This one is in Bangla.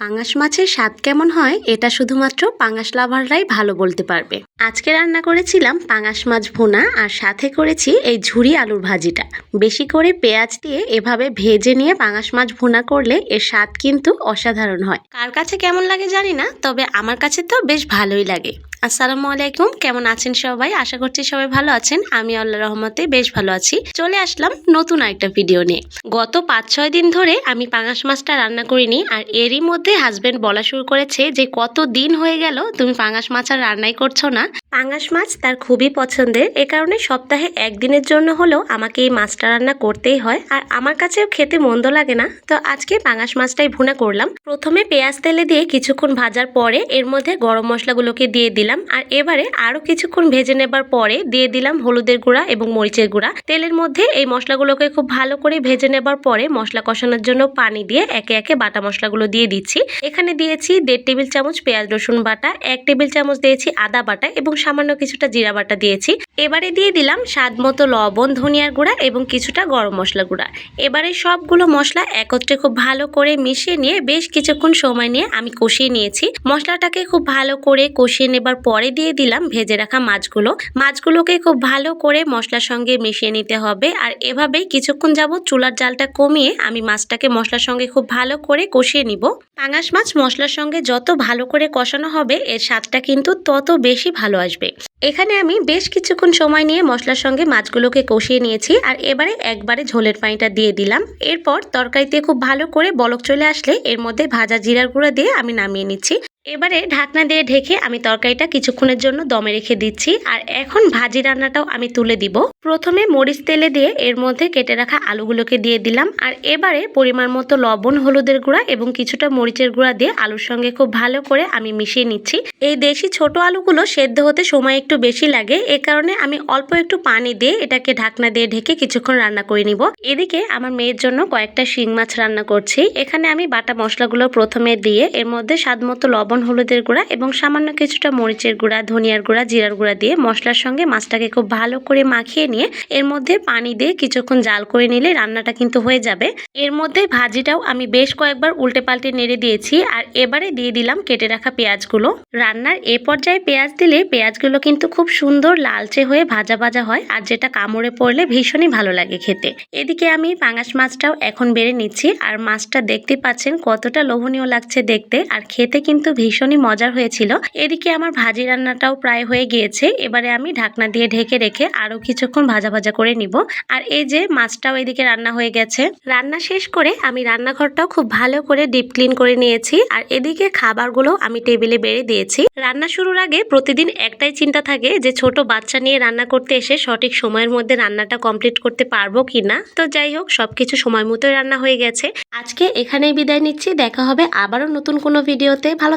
পাঙাশ মাছের স্বাদ কেমন হয়, এটা শুধুমাত্র পাঙাশ লাভাররাই ভালো বলতে পারবে। আজকে রান্না করেছিলাম পাঙাশ মাছ ভুনা, আর সাথে করেছি এই ঝুরি আলুর ভাজিটা। বেশি করে পেঁয়াজ দিয়ে এভাবে ভেজে নিয়ে পাঙাশ মাছ ভুনা করলে এর স্বাদ কিন্তু অসাধারণ হয়। কার কাছে কেমন লাগে জানি না, তবে আমার কাছে তো বেশ ভালোই লাগে। আসসালামু আলাইকুম, কেমন আছেন সবাই? আশা করছি সবাই ভালো আছেন। আমি আল্লাহ রহমতে বেশ ভালো আছি। চলে আসলাম নতুন একটা ভিডিও নিয়ে। গত পাঁচ ছয় দিন ধরে আমি পাঙাশ মাছটা রান্না করিনি আর এরই মধ্যে হাজবেন্ড বলা শুরু করেছে যে, কত দিন হয়ে গেল তুমি পাঙাশ মাছ আর রান্নাই করছ না? পাঙাশ মাছ তার খুবই পছন্দের। এ কারণে সপ্তাহে একদিনের জন্য হলেও আমাকে এই মাছটা রান্না করতেই হয়। আর আমার কাছেও খেতে মন্দ লাগে না। তো আজকে পাঙাশ মাছটাই ভুনা করলাম। প্রথমে পেঁয়াজ তেলে দিয়ে কিছুক্ষণ ভাজার পরে এর মধ্যে গরম মশলাগুলোকে দিয়ে দিলাম। আর এবারে আরও কিছুক্ষণ ভেজে নেবার পরে দিয়ে দিলাম হলুদের গুঁড়া এবং মরিচের গুঁড়া। তেলের মধ্যে এই মশলাগুলোকে খুব ভালো করে ভেজে নেবার পরে মশলা কষানোর জন্য পানি দিয়ে একে একে বাটা মশলাগুলো দিয়ে দিচ্ছি। এখানে দিয়েছি দেড় টেবিল চামচ পেঁয়াজ, রসুন বাটা, এক টেবিল চামচ দিয়েছি আদা বাটা এবং সামান্য কিছুটা জিরা বাটা দিয়েছি। এবারে দিয়ে দিলাম স্বাদ মতো লবণ, ধনিয়ার গুঁড়া এবং কিছুটা গরম মশলা গুঁড়া। এবারে সবগুলো মশলা একত্রে খুব ভালো করে মিশিয়ে নিয়ে বেশ কিছুক্ষণ সময় নিয়ে আমি কষিয়ে নিয়েছি। মশলাটাকে খুব ভালো করে কষিয়ে নেবার পরে দিয়ে দিলাম ভেজে রাখা মাছগুলো। মাছগুলোকে খুব ভালো করে মশলার সঙ্গে মিশিয়ে নিতে হবে। আর এভাবেই কিছুক্ষণ যাবত চুলার জালটা কমিয়ে আমি মাছটাকে মশলার সঙ্গে খুব ভালো করে কষিয়ে নিব। পাঙাশ মাছ মশলার সঙ্গে যত ভালো করে কষানো হবে, এর স্বাদটা কিন্তু তত বেশি ভালো আসবে। এখানে আমি বেশ কিছুক্ষণ সময় নিয়ে মশলার সঙ্গে মাছগুলোকে কষিয়ে নিয়েছি। আর এবারে একবারে ঝোলের পানিটা দিয়ে দিলাম। এরপর তরকারিতে খুব ভালো করে বলক চলে আসলে এর মধ্যে ভাজা জিরার গুঁড়া দিয়ে আমি নামিয়ে নিচ্ছি। এবারে ঢাকনা দিয়ে ঢেকে আমি তরকারিটা কিছুক্ষণের জন্য দমে রেখে দিচ্ছি। আর এখন ভাজি রান্নাটাও আমি তুলে দিব। প্রথমে মরিচ তেলে দিয়ে এর মধ্যে কেটে রাখা আলুগুলোকে দিয়ে দিলাম। আর এবারে পরিমাণ মতো লবণ, হলুদের গুঁড়া এবং কিছুটা মরিচের গুঁড়া দিয়ে আলুর সঙ্গে খুব ভালো করে আমি মিশিয়ে নিচ্ছি। এই দেশি ছোট আলুগুলো সেদ্ধ হতে সময় একটু বেশি লাগে। এ কারণে আমি অল্প একটু পানি দিয়ে এটাকে ঢাকনা দিয়ে ঢেকে কিছুক্ষণ রান্না করে নিব। এদিকে আমার মেয়ের জন্য কয়েকটা শিং মাছ রান্না করছি। এখানে আমি বাটা মশলাগুলো প্রথমে দিয়ে এর মধ্যে স্বাদ মতো লবণ হলুদের গুঁড়া এবং সামান্য কিছুটা মরিচের গুঁড়া, ধনিয়ার গুঁড়া, জিরার গুঁড়া দিয়ে মশলার সঙ্গে মাছটাকে খুব ভালো করে মাখিয়ে নিয়ে এর মধ্যে পানি দিয়ে কিছুক্ষণ জাল করে নিলে রান্নাটা কিন্তু হয়ে যাবে। এর মধ্যে ভাজিটাও আমি বেশ কয়েকবার উল্টে পাল্টে নেড়ে দিয়েছি আর এবারে দিয়ে দিলাম কেটে রাখা পেঁয়াজগুলো। রান্নার এ পর্যায়ে পেঁয়াজ দিলে পেঁয়াজগুলো কিন্তু খুব সুন্দর লালচে হয়ে ভাজা ভাজা হয় আর যেটা কামড়ে পড়লে ভীষণই ভালো লাগে খেতে। এদিকে আমি পাঙাশ মাছটাও এখন বেড়ে নিচ্ছি আর মাছটা দেখতে পাচ্ছেন কতটা লোভনীয় লাগছে দেখতে আর খেতে কিন্তু ভীষণই মজার হয়েছিল। এদিকে আমার ভাজি রান্নাটাও প্রায় হয়ে গিয়েছে। এবারে আমি ঢাকনা দিয়ে ঢেকে রেখে আরও কিছুক্ষণ ভাজা ভাজা করে নিব। আর এই যে মাছটাও এদিকে রান্না হয়ে গেছে। রান্না শেষ করে আমি রান্নাঘরটাও খুব ভালো করে ডিপ ক্লিন করে নিয়েছি। আর এদিকে খাবারগুলো আমি টেবিলে বেড়ে দিয়েছি। রান্না শুরুর আগে প্রতিদিন একটাই চিন্তা থাকে যে ছোট বাচ্চা নিয়ে রান্না করতে এসে সঠিক সময়ের মধ্যে রান্নাটা কমপ্লিট করতে পারব কি না তো যাই হোক, সবকিছু সময় মতোই রান্না হয়ে গেছে। আজকে এখানেই বিদায় নিচ্ছি। দেখা হবে আবারও নতুন কোনো ভিডিওতে। ভালো